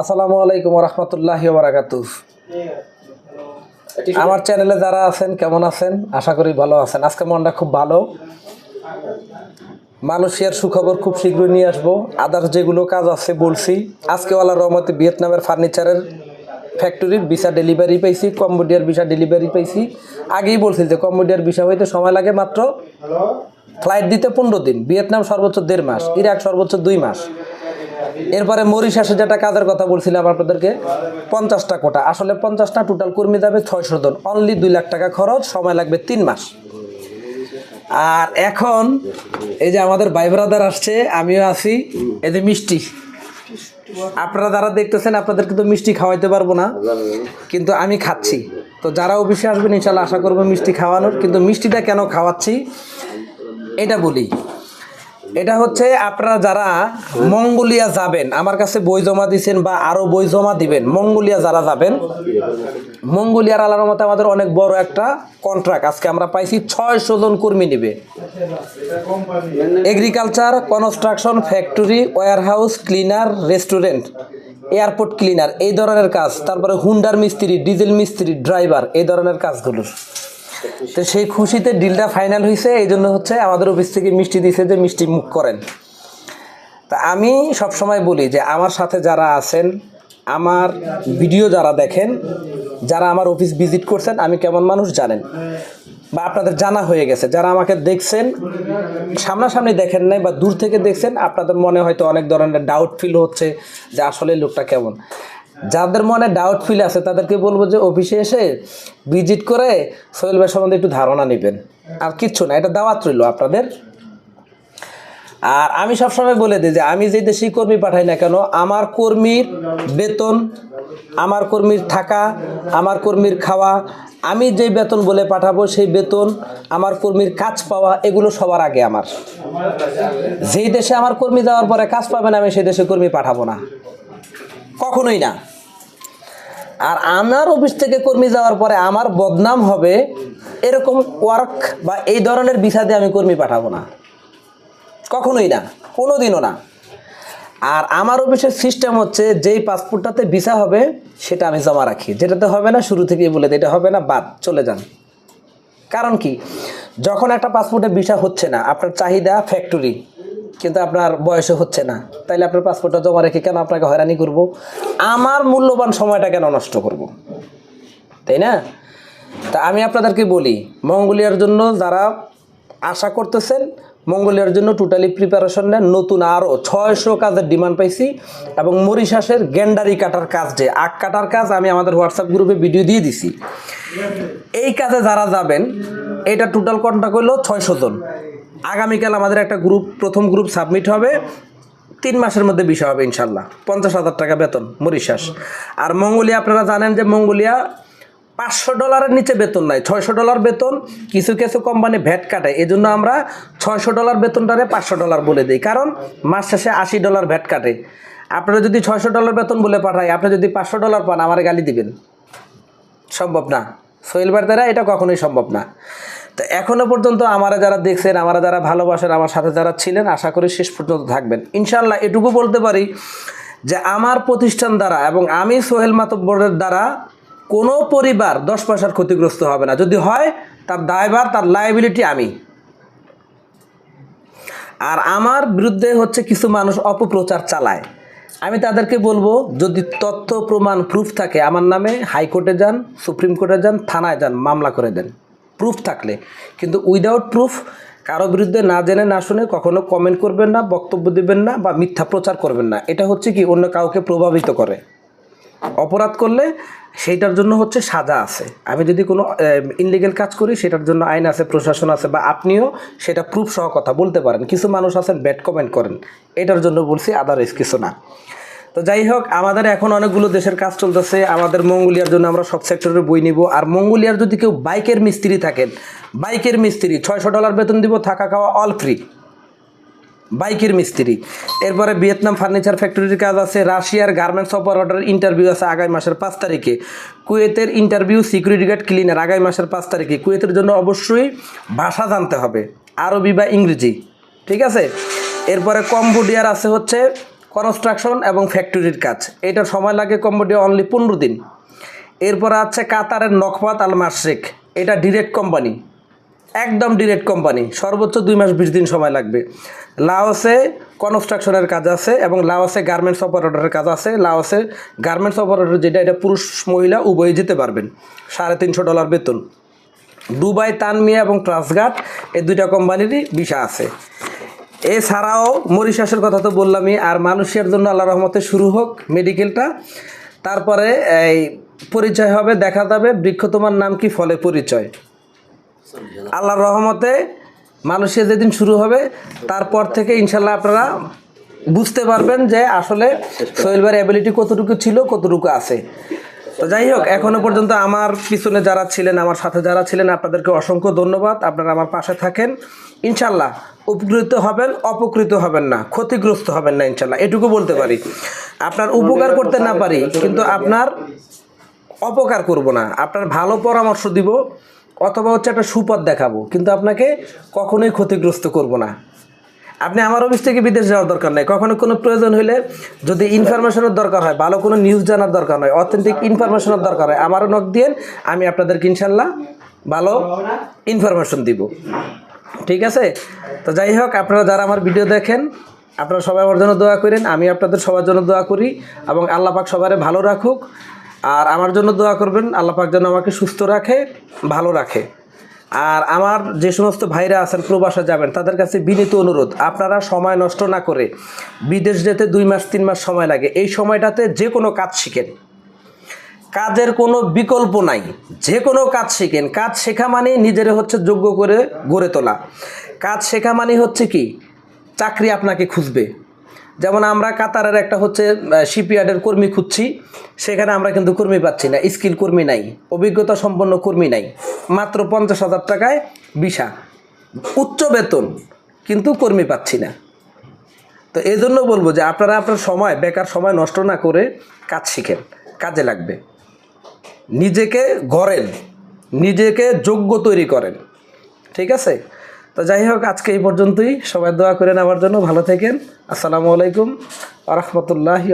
আসসালামু আলাইকুম রহমতুল্লাহ বারাকাতু আমার চ্যানেলে যারা আছেন কেমন আছেন? আশা করি ভালো আছেন। আজকে মনটা খুব ভালো। মালয়েশিয়ার সুখবর খুব শীঘ্রই নিয়ে আসব। আদার্স যেগুলো কাজ আছে বলছি আজকে ওয়ালা রহমতে ভিয়েতনামের ফার্নিচারের ফ্যাক্টরির ভিসা ডেলিভারি পাইছি কম্বোডিয়ার ভিসা ডেলিভারি পাইছি। আগেই বলছি যে কম্বোডিয়ার ভিসা হইতে সময় লাগে মাত্র ফ্লাইট দিতে পনেরো দিন। ভিয়েতনাম সর্বোচ্চ দেড় মাস ইরাক সর্বোচ্চ দুই মাস। এরপরে মরিশাসে যেটা কাজের কথা বলছিলাম আপনাদেরকে, পঞ্চাশটা কোটা। আসলে পঞ্চাশটা টোটাল কর্মী যাবে ছয়শো জন। অনলি দুই লাখ টাকা খরচ, সময় লাগবে তিন মাস। আর এখন এই যে আমাদের ভাই ব্রাদার আসছে, আমিও আছি, এই যে মিষ্টি। আপনারা যারা দেখতেছেন আপনাদের কিন্তু মিষ্টি খাওয়াইতে পারব না। কিন্তু আমি খাচ্ছি। তো যারা অফিসে আসবেন ইনশাল্লাহ আশা করব মিষ্টি খাওয়ানোর। কিন্তু মিষ্টিটা কেন খাওয়াচ্ছি, এটা বলি। এটা হচ্ছে আপনারা যারা মঙ্গোলিয়া যাবেন, আমার কাছে বই জমা দিছেন বা আরও বই জমা দিবেন, মঙ্গোলিয়া যারা যাবেন, মঙ্গোলিয়ার আলার মতে আমাদের অনেক বড় একটা কন্ট্রাক্ট আজকে আমরা পাইছি ছয়শো জন কর্মী নিবে। Agriculture construction factory warehouse cleaner restaurant airport cleaner এই ধরনের কাজ, তারপরে হুন্ডার মিস্ত্রি ডিজেল মিস্ত্রি ড্রাইভার এই ধরনের কাজগুলোর তো সেই খুশিতে ডিলটা ফাইনাল হয়েছে এই জন্য হচ্ছে আমাদের অফিস থেকে মিষ্টি দিছে যে মিষ্টি মুখ করেন। তা আমি সবসময় বলি যে আমার সাথে যারা আছেন, আমার ভিডিও যারা দেখেন, যারা আমার অফিস ভিজিট করছেন, আমি কেমন মানুষ জানেন? বা আপনাদের জানা হয়ে গেছে, যারা আমাকে দেখছেন, সামনাসামনি দেখেন নাই বা দূর থেকে দেখছেন, আপনাদের মনে হয়তো অনেক ধরনের ডাউট ফিল হচ্ছে যে আসলে লোকটা কেমন। যাদের মনে ডাউট ফিল আছে, তাদেরকে বলব যে অফিসে এসে ভিজিট করে সোহেল ভাই সম্বন্ধে একটু ধারণা নেবেন। আর কিচ্ছু না, এটা দাওয়াত রইল আপনাদের। আর আমি সবসময় বলে দিই যে আমি যে দেশেই কর্মী পাঠাই না কেন, আমার কর্মীর বেতন, আমার কর্মীর থাকা, আমার কর্মীর খাওয়া, আমি যে বেতন বলে পাঠাবো সেই বেতন, আমার কর্মীর কাজ পাওয়া, এগুলো সবার আগে আমার। যেই দেশে আমার কর্মী যাওয়ার পরে কাজ পাবে না, আমি সেই দেশে কর্মী পাঠাবো না। কখনোই না। আর আমার অফিস থেকে কর্মী যাওয়ার পরে আমার বদনাম হবে এরকম ওয়ার্ক বা এই ধরনের দিয়ে আমি কর্মী পাঠাবো না। কখনোই না কোনো দিনও না। আর আমার অফিসের সিস্টেম হচ্ছে যেই পাসপোর্টটাতে ভিসা হবে সেটা আমি জমা রাখি। যেটাতে হবে না, শুরু থেকেই বলে দিই, এটা হবে না, বাদ, চলে যান। কারণ কি? যখন একটা পাসপোর্টে ভিসা হচ্ছে না, আপনার চাহিদা ফ্যাক্টরি কিন্তু আপনার বয়সে হচ্ছে না। তাইলে আপনার পাসপোর্টটা জমা রেখে কেন আপনাকে হয়রানি করব? আমার মূল্যবান সময়টা কেন নষ্ট করব? তাই না? তা আমি আপনাদেরকে বলি, মঙ্গোলিয়ার জন্য যারা আশা করতেছেন, মঙ্গোলিয়ার জন্য টোটালি প্রিপারেশন নেন। নতুন আরও ছয়শো কাজের ডিমান্ড পাইছি এবং মরিশাসের গ্যান্ডারি কাটার কাজ যে আখ কাটার কাজ আমি আমাদের হোয়াটসঅ্যাপ গ্রুপে ভিডিও দিয়ে দিছি। এই কাজে যারা যাবেন, এটা টোটাল কন্ট্যাক্ট হলো ছয়শো জন। আগামীকাল আমাদের একটা গ্রুপ প্রথম গ্রুপ সাবমিট হবে। তিন মাসের মধ্যে বিষয় হবে ইনশাল্লাহ। পঞ্চাশ হাজার টাকা বেতন মরিশাস আর মঙ্গোলিয়া, আপনারা জানেন যে মঙ্গোলিয়া পাঁচশো ডলারের নিচে বেতন নাই, ছয়শো ডলার বেতন, কিছু কিছু কোম্পানি ভ্যাট কাটে এই জন্য আমরা ছয়শো ডলার বেতনটারে পাঁচশো ডলার বলে দিই। কারণ মাস শেষে আশি ডলার ভ্যাট কাটে। আপনারা যদি ছয়শো ডলার বেতন বলে পাঠাই আপনি যদি পাঁচশো ডলার পান, আমার গালি দিবেন। সম্ভব না। সোহেল দ্বারা এটা কখনোই সম্ভব না। তো এখনও পর্যন্ত আমারা যারা দেখছেন, আমারা যারা ভালোবাসেন, আমার সাথে যারা ছিলেন, আশা করি শেষ পর্যন্ত থাকবেন। ইনশাল্লাহ এটুকু বলতে পারি যে আমার প্রতিষ্ঠান দ্বারা এবং আমি সোহেল মাতব্বরের দ্বারা কোনো পরিবার দশ পয়সার ক্ষতিগ্রস্ত হবে না। যদি হয়, তার দায়ভার, তার লাইবিলিটি আমি। আর আমার বিরুদ্ধে হচ্ছে কিছু মানুষ অপপ্রচার চালায়। আমি তাদেরকে বলব, যদি তথ্য, প্রমাণ প্রুফ থাকে, আমার নামে হাইকোর্টে যান, সুপ্রিম কোর্টে যান, থানায় যান, মামলা করে দেন। প্রুফ থাকলে। কিন্তু উইদাউট প্রুফ কারও বিরুদ্ধে না জেনে, না শুনে কখনো কমেন্ট করবেন না, বক্তব্য দেবেন না বা মিথ্যা প্রচার করবেন না। এটা হচ্ছে কি, অন্য কাউকে প্রভাবিত করে। অপরাধ করলে সেইটার জন্য হচ্ছে সাজা আছে। আমি যদি কোনো ইনলিগেল কাজ করি, সেটার জন্য আইন আছে, প্রশাসন আছে বা আপনিও সেটা প্রুফ সহ কথা বলতে পারেন। কিছু মানুষ আছেন ব্যাড কমেন্ট করেন। এটার জন্য বলছি আদারওয়াইজ কিছু না। তো যাই হোক, আমাদের এখন অনেকগুলো দেশের কাজ চলতেছে। আমাদের মঙ্গোলিয়ার জন্য আমরা সব সেক্টরের বই নিব। আর মঙ্গোলিয়ার যদি কেউ বাইকের মিস্ত্রি থাকেন, বাইকের মিস্ত্রি, ছয়শো ডলার বেতন দিব, থাকা খাওয়া অল ফ্রি বাইকের মিস্ত্রি। এরপরে ভিয়েতনাম ফার্নিচার ফ্যাক্টরির কাজ আছে, রাশিয়ার গার্মেন্টস অপারেটরের ইন্টারভিউ আছে আগামী মাসের পাঁচ তারিখে। কুয়েতের ইন্টারভিউ সিকিউরিটি গার্ড ক্লিনার আগামী মাসের পাঁচ তারিখে। কুয়েতের জন্য অবশ্যই ভাষা জানতে হবে, আরবি বা ইংরেজি। ঠিক আছে? এরপরে কম্বোডিয়ার আছে হচ্ছে কনস্ট্রাকশন এবং ফ্যাক্টরির কাজ। এটার সময় লাগে কম্বোডিয়া অনলি পনেরো দিন। এরপর আছে কাতারের নকপাত আল মাসরিক এটা ডিরেক্ট কোম্পানি একদম ডিরেক্ট কোম্পানি সর্বোচ্চ দুই মাস বিশ দিন সময় লাগবে। লাওসে কনস্ট্রাকশনের কাজ আছে এবং লাওসে গার্মেন্টস অপারেটরের কাজ আছে। লাওসে গার্মেন্টস অপারেটর যেটা, এটা পুরুষ মহিলা উভয়ে যেতে পারবেন। সাড়ে তিনশো ডলার বেতন। দুবাই, তানমিয়া এবং ট্রান্সগার্ড এই দুইটা কোম্পানিরই ভিসা আছে। এছাড়াও মরিশাসের কথা তো বললামই আর মানুষের জন্য আল্লাহ রহমতে শুরু হোক মেডিকেলটা। তারপরে এই পরিচয় হবে দেখা যাবে বৃক্ষ তোমার নাম কি ফলে পরিচয়। আল্লাহর রহমতে মানুষের যেদিন শুরু হবে তারপর থেকে ইনশাল্লাহ আপনারা বুঝতে পারবেন যে আসলে ভাইয়ের অ্যাবিলিটি কতটুকু ছিল কতটুকু আছে। তো যাই হোক এখনও পর্যন্ত আমার পিছনে যারা ছিলেন আমার সাথে যারা ছিলেন আপনাদেরকে অসংখ্য ধন্যবাদ। আপনারা আমার পাশে থাকেন। ইনশাল্লাহ উপকৃত হবেন অপকৃত হবেন না ক্ষতিগ্রস্ত হবেন না ইনশাল্লাহ। এটুকু বলতে পারি। আপনার উপকার করতে না পারি কিন্তু আপনার অপকার করব না। আপনার ভালো পরামর্শ দিব অথবা হচ্ছে একটা সুপথ দেখাবো কিন্তু আপনাকে কখনোই ক্ষতিগ্রস্ত করব না। আপনি আমার অফিস থেকে বিদেশ যাওয়ার দরকার নেই। কখনো কোনো প্রয়োজন হলে যদি ইনফরমেশনের দরকার হয়, ভালো কোনো নিউজ জানার দরকার হয় অথেন্টিক ইনফরমেশনের দরকার হয়, আমারও নক দিয়ে আমি আপনাদেরকে ইনশাল্লাহ ভালো ইনফরমেশন দিব। ঠিক আছে? তো যাই হোক, আপনারা যারা আমার ভিডিও দেখেন, আপনারা সবাই আমার জন্য দোয়া করেন, আমি আপনাদের সবার জন্য দোয়া করি এবং আল্লাহ পাক সবারে ভালো রাখুক। আর আমার জন্য দোয়া করবেন, আল্লাহ পাক যেন আমাকে সুস্থ রাখে, ভালো রাখে। আর আমার যে সমস্ত ভাইরা আছেন, প্রবাসে যাবেন, তাদের কাছে বিনীত অনুরোধ, আপনারা সময় নষ্ট না করে বিদেশ যেতে দুই মাস, তিন মাস সময় লাগে। এই সময়টাতে যে কোনো কাজ শিখেন। কাজের কোনো বিকল্প নাই। যে কোনো কাজ শিখেন। কাজ শেখা মানে নিজের হচ্ছে যোগ্য করে গড়ে তোলা। কাজ শেখা মানে হচ্ছে কি? চাকরি আপনাকে খুঁজবে। যেমন আমরা কাতারের একটা হচ্ছে শিপইয়ার্ডের কর্মী খুঁজছি, সেখানে আমরা কিন্তু কর্মী পাচ্ছি না স্কিল কর্মী নাই, অভিজ্ঞতা সম্পন্ন কর্মী নাই, মাত্র পঞ্চাশ হাজার টাকায় বিশা উচ্চ বেতন, কিন্তু কর্মী পাচ্ছি না। তো এই জন্য বলব যে আপনারা আপনার সময়, বেকার সময় নষ্ট না করে কাজ শিখেন, কাজে লাগবে। নিজেকে গড়েন, নিজেকে যোগ্য তৈরি করেন, ঠিক আছে? তো যাই হোক, আজকে এই পর্যন্তই। সবাই দোয়া করেন আমার জন্য। ভালো থেকেন। আসসালামু আলাইকুম। আ রহমতুল্লাহি